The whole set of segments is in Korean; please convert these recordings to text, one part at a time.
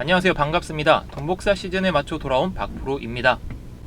안녕하세요. 반갑습니다. 돈복사 시즌에 맞춰 돌아온 박프로입니다.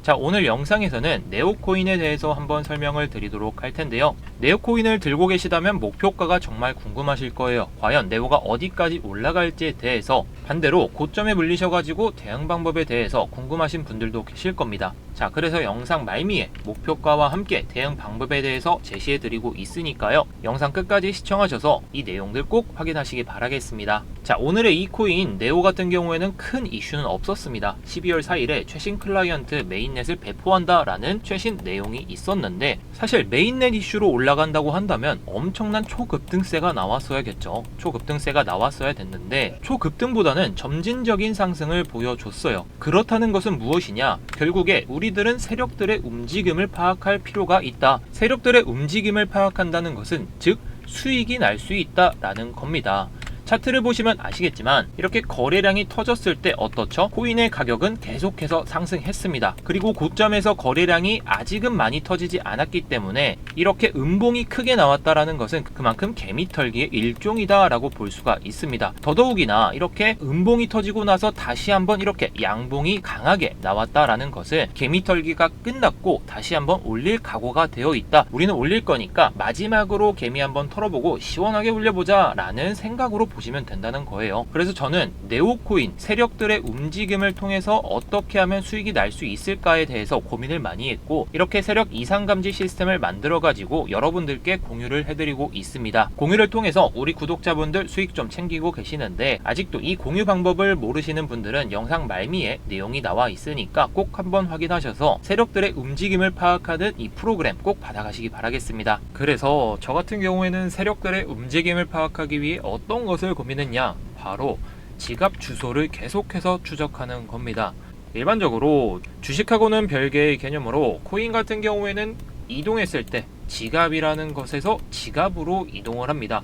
자, 오늘 영상에서는 네오코인에 대해서 한번 설명을 드리도록 할 텐데요. 네오코인을 들고 계시다면 목표가가 정말 궁금하실 거예요. 과연 네오가 어디까지 올라갈지에 대해서 반대로 고점에 물리셔가지고 대응 방법에 대해서 궁금하신 분들도 계실 겁니다. 자, 그래서 영상 말미에 목표가와 함께 대응 방법에 대해서 제시해 드리고 있으니까요. 영상 끝까지 시청하셔서 이 내용들 꼭 확인하시기 바라겠습니다. 자, 오늘의 이 코인 네오 같은 경우에는 큰 이슈는 없었습니다. 12월 4일에 최신 클라이언트 메인넷을 배포한다 라는 최신 내용이 있었는데 사실 메인넷 이슈로 올라간다고 한다면 엄청난 초급등세가 나왔어야겠죠. 초급등세가 나왔어야 됐는데 초급등보다는 점진적인 상승을 보여줬어요. 그렇다는 것은 무엇이냐? 결국에 우리 들은 세력들의 움직임을 파악할 필요가 있다. 세력들의 움직임을 파악한다는 것은 즉 수익이 날 수 있다라는 겁니다. 차트를 보시면 아시겠지만 이렇게 거래량이 터졌을 때 어떻죠? 코인의 가격은 계속해서 상승했습니다. 그리고 고점에서 거래량이 아직은 많이 터지지 않았기 때문에 이렇게 음봉이 크게 나왔다라는 것은 그만큼 개미털기의 일종이다라고 볼 수가 있습니다. 더더욱이나 이렇게 음봉이 터지고 나서 다시 한번 이렇게 양봉이 강하게 나왔다라는 것은 개미털기가 끝났고 다시 한번 올릴 각오가 되어 있다. 우리는 올릴 거니까 마지막으로 개미 한번 털어보고 시원하게 올려보자 라는 생각으로 보시면 된다는 거예요. 그래서 저는 네오코인 세력들의 움직임을 통해서 어떻게 하면 수익이 날 수 있을까에 대해서 고민을 많이 했고 이렇게 세력 이상 감지 시스템을 만들어 가지고 여러분들께 공유를 해드리고 있습니다. 공유를 통해서 우리 구독자분들 수익 좀 챙기고 계시는데 아직도 이 공유 방법을 모르시는 분들은 영상 말미에 내용이 나와 있으니까 꼭 한번 확인하셔서 세력들의 움직임을 파악하는 이 프로그램 꼭 받아가시기 바라겠습니다. 그래서 저 같은 경우에는 세력들의 움직임을 파악하기 위해 어떤 것을 고민했냐? 바로 지갑 주소를 계속해서 추적하는 겁니다. 일반적으로 주식하고는 별개의 개념으로 코인 같은 경우에는 이동했을 때 지갑이라는 것에서 지갑으로 이동을 합니다.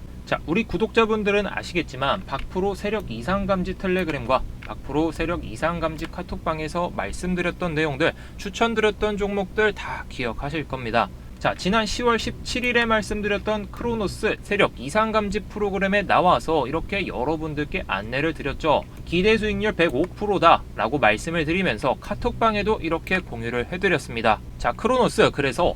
자, 우리 구독자분들은 아시겠지만 박프로 세력 이상 감지 텔레그램과 박프로 세력 이상 감지 카톡방에서 말씀드렸던 내용들, 추천드렸던 종목들 다 기억하실 겁니다. 자, 지난 10월 17일에 말씀드렸던 크로노스 세력 이상 감지 프로그램에 나와서 이렇게 여러분들께 안내를 드렸죠. 기대 수익률 105%다 라고 말씀을 드리면서 카톡방에도 이렇게 공유를 해드렸습니다. 자, 크로노스 그래서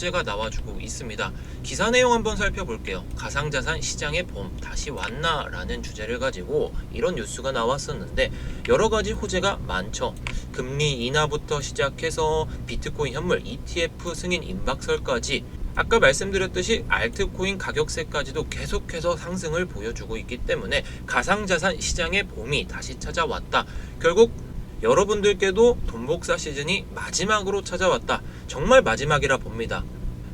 가 나와주고 있습니다. 기사 내용 한번 살펴볼게요. 가상자산 시장의 봄 다시 왔나 라는 주제를 가지고 이런 뉴스가 나왔었는데 여러 가지 호재가 많죠. 금리 인하부터 시작해서 비트코인 현물 ETF 승인 임박설까지 아까 말씀드렸듯이 알트코인 가격세까지도 계속해서 상승을 보여주고 있기 때문에 가상자산 시장의 봄이 다시 찾아왔다. 결국 여러분들께도 돈복사 시즌이 마지막으로 찾아왔다. 정말 마지막이라 봅니다.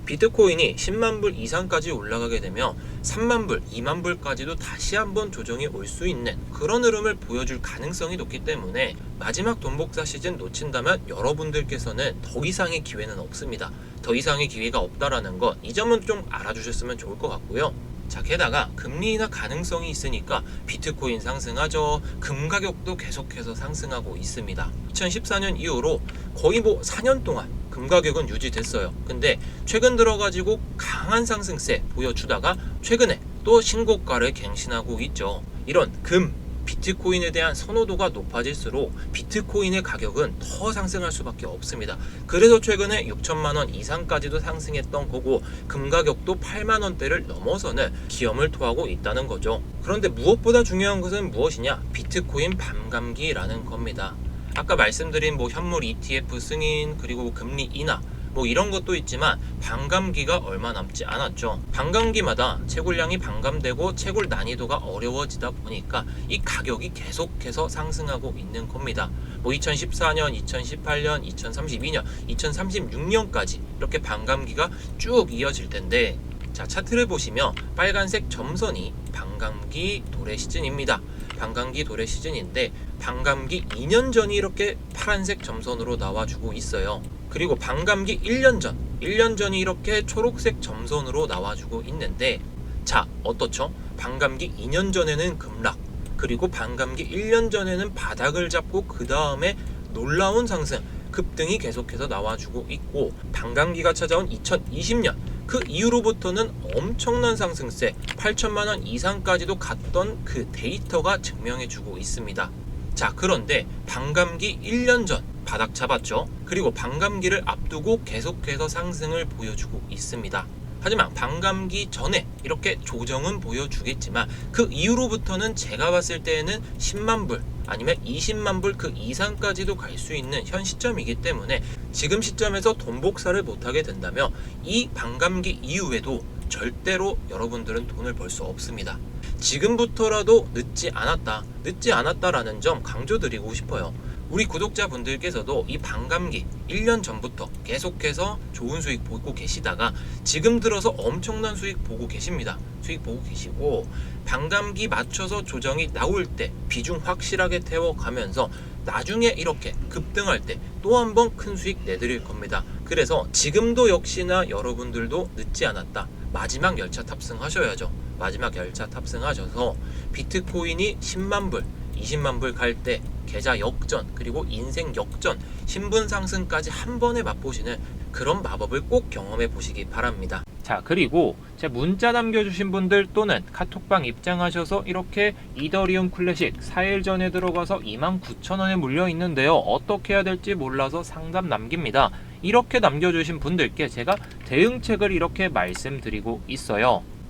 비트코인이 10만 불 이상까지 올라가게 되면 3만 불, 2만 불까지도 다시 한번 조정이 올 수 있는 그런 흐름을 보여줄 가능성이 높기 때문에 마지막 돈복사 시즌 놓친다면 여러분들께서는 더 이상의 기회는 없습니다. 더 이상의 기회가 없다라는 것 이 점은 좀 알아주셨으면 좋을 것 같고요. 자, 게다가 금리 인하 가능성이 있으니까 비트코인 상승하죠. 금 가격도 계속해서 상승하고 있습니다. 2014년 이후로 거의 뭐 4년 동안 금 가격은 유지됐어요. 근데 최근 들어가지고 강한 상승세 보여주다가 최근에 또 신고가를 갱신하고 있죠. 이런 금, 비트코인에 대한 선호도가 높아질수록 비트코인의 가격은 더 상승할 수밖에 없습니다. 그래서 최근에 6천만 원 이상까지도 상승했던 거고 금 가격도 8만 원대를 넘어서는 기염을 토하고 있다는 거죠. 그런데 무엇보다 중요한 것은 무엇이냐? 비트코인 밤감기라는 겁니다. 아까 말씀드린 뭐 현물 ETF 승인 그리고 금리 인하 뭐 이런 것도 있지만 반감기가 얼마 남지 않았죠. 반감기마다 채굴량이 반감되고 채굴 난이도가 어려워지다 보니까 이 가격이 계속해서 상승하고 있는 겁니다. 뭐 2014년, 2018년, 2032년, 2036년까지 이렇게 반감기가 쭉 이어질 텐데 자 차트를 보시면 빨간색 점선이 반감기 도래 시즌입니다. 반감기 도래 시즌인데 반감기 2년 전이 이렇게 파란색 점선으로 나와주고 있어요. 그리고 반감기 1년 전, 1년 전이 이렇게 초록색 점선으로 나와주고 있는데 자 어떻죠? 반감기 2년 전에는 급락 그리고 반감기 1년 전에는 바닥을 잡고 그 다음에 놀라운 상승 급등이 계속해서 나와주고 있고 반감기가 찾아온 2020년 그 이후로부터는 엄청난 상승세 8천만 원 이상까지도 갔던 그 데이터가 증명해주고 있습니다. 자 그런데 반감기 1년 전 바닥 잡았죠. 그리고 반감기를 앞두고 계속해서 상승을 보여주고 있습니다. 하지만 반감기 전에 이렇게 조정은 보여주겠지만 그 이후로부터는 제가 봤을 때에는 10만 불 아니면 20만 불 그 이상까지도 갈 수 있는 현 시점이기 때문에 지금 시점에서 돈 복사를 못하게 된다면 이 반감기 이후에도 절대로 여러분들은 돈을 벌 수 없습니다. 지금부터라도 늦지 않았다. 늦지 않았다라는 점 강조드리고 싶어요. 우리 구독자분들께서도 이 반감기 1년 전부터 계속해서 좋은 수익 보고 계시다가 지금 들어서 엄청난 수익 보고 계십니다. 수익 보고 계시고 반감기 맞춰서 조정이 나올 때 비중 확실하게 태워가면서 나중에 이렇게 급등할 때 또 한 번 큰 수익 내드릴 겁니다. 그래서 지금도 역시나 여러분들도 늦지 않았다. 마지막 열차 탑승하셔야죠. 마지막 열차 탑승하셔서 비트코인이 10만 불 20만 불 갈 때 계좌 역전 그리고 인생 역전 신분 상승까지 한 번에 맛보시는 그런 마법을 꼭 경험해 보시기 바랍니다. 자 그리고 제 문자 남겨주신 분들 또는 카톡방 입장하셔서 이렇게 이더리움 클래식 4일 전에 들어가서 29,000원에 물려 있는데요. 어떻게 해야 될지 몰라서 상담 남깁니다. 이렇게 남겨주신 분들께 제가 대응책을 이렇게 말씀드리고 있어요.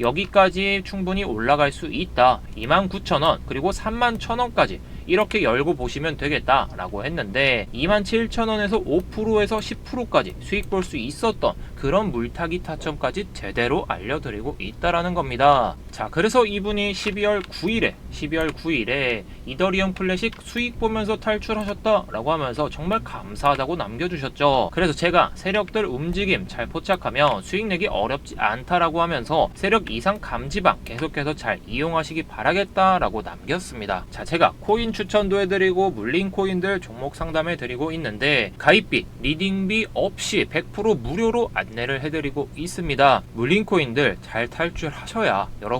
여기까지 충분히 올라갈 수 있다. 29,000원 그리고 31,000원까지 이렇게 열고 보시면 되겠다라고 했는데 27,000원에서 5%에서 10%까지 수익 볼 수 있었던 그런 물타기 타점까지 제대로 알려드리고 있다라는 겁니다. 자, 그래서 이분이 12월 9일에 12월 9일에 이더리움 클래식 수익 보면서 탈출하셨다라고 하면서 정말 감사하다고 남겨주셨죠. 그래서 제가 세력들 움직임 잘 포착하면 수익 내기 어렵지 않다라고 하면서 세력 이상 감지방 계속해서 잘 이용하시기 바라겠다라고 남겼습니다. 자, 제가 코인 추천도 해드리고 물린 코인들 종목 상담해 드리고 있는데 가입비, 리딩비 없이 100% 무료로 안내를 해드리고 있습니다. 물린 코인들 잘 탈출하셔야